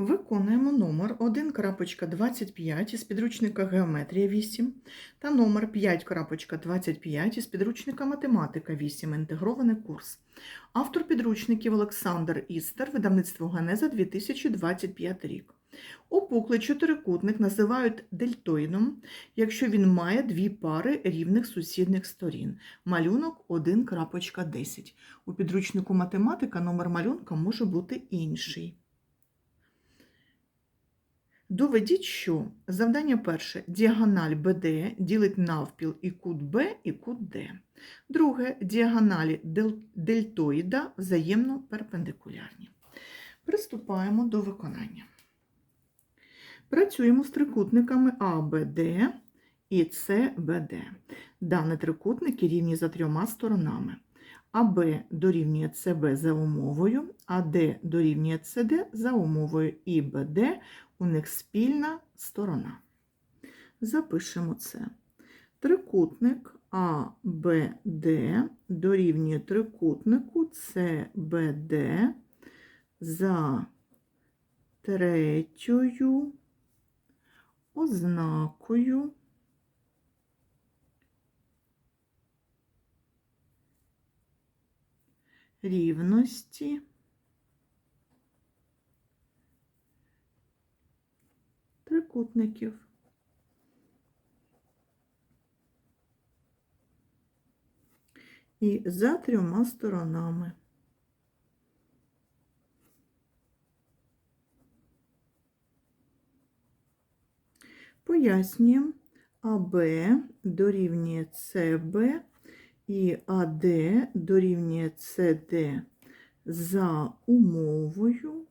Виконуємо номер 1.25 із підручника Геометрія 8 та номер 5.25 із підручника Математика 8. Інтегрований курс. Автор підручників Олександр Істер, видавництво Генеза 2025 рік. Опуклий чотирикутник називають дельтоїдом, якщо він має дві пари рівних сусідних сторін. Малюнок 1.10. У підручнику математика номер малюнка може бути інший. Доведіть, що завдання перше діагональ BD ділить навпіл і кут Б і кут D. Друге діагоналі дельтоїда взаємно перпендикулярні. Приступаємо до виконання. Працюємо з трикутниками ABD і CBD. Дані трикутники рівні за трьома сторонами. АБ дорівнює СБ за умовою, АД дорівнює СД за умовою і БД у них спільна сторона. Запишемо це. Трикутник АБД дорівнює трикутнику СБД за третьою ознакою рівності трикутників. І за трьома сторонами. Пояснюємо, АБ дорівнює СБ і АД дорівнює СД за умовою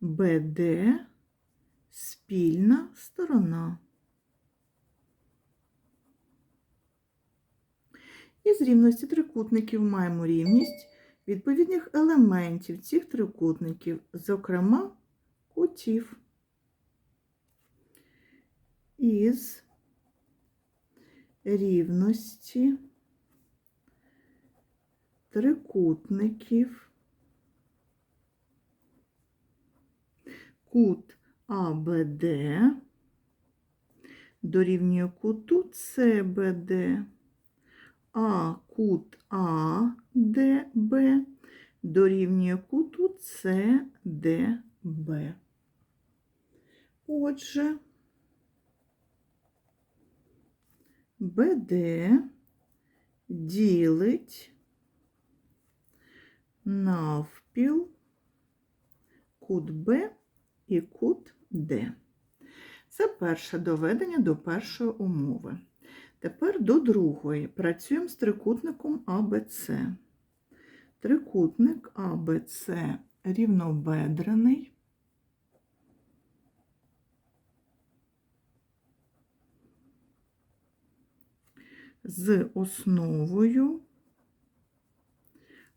БД спільна сторона. Із рівності трикутників маємо рівність відповідних елементів цих трикутників, зокрема кутів. Із рівності трикутників кут АБД дорівнює куту СБД, а кут АДБ дорівнює куту СДБ. Отже, БД ділить навпіл кут Б і кут Д. Це перше доведення до першої умови. Тепер до другої. Працюємо з трикутником АБЦ. Трикутник АБЦ рівнобедрений. з основою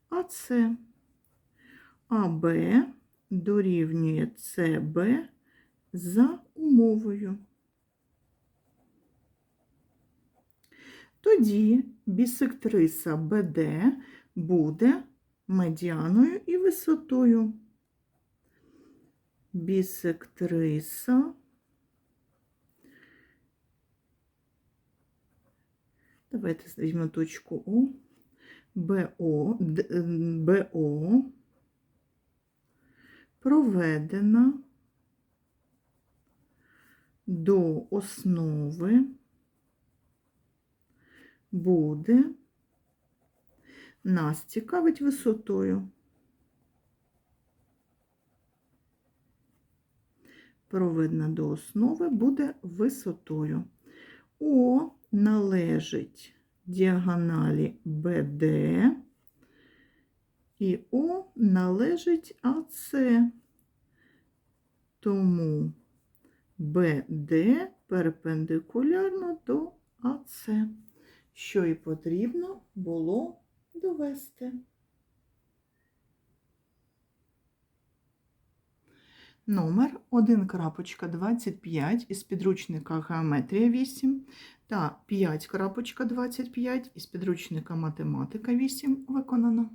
АЦ. АБ дорівнює СБ за умовою. Тоді бісектриса БД буде медіаною і висотою. Бісектриса Давайте візьмемо точку О, БО, БО проведена до основи буде нас цікавить висотою. Проведена до основи буде висотою. О належить діагоналі БД і О належить АЦ. Тому БД перпендикулярно до АЦ, що і потрібно було довести. Номер 1.25 із підручника Геометрія 8 та 5.25 із підручника Математика 8 виконано.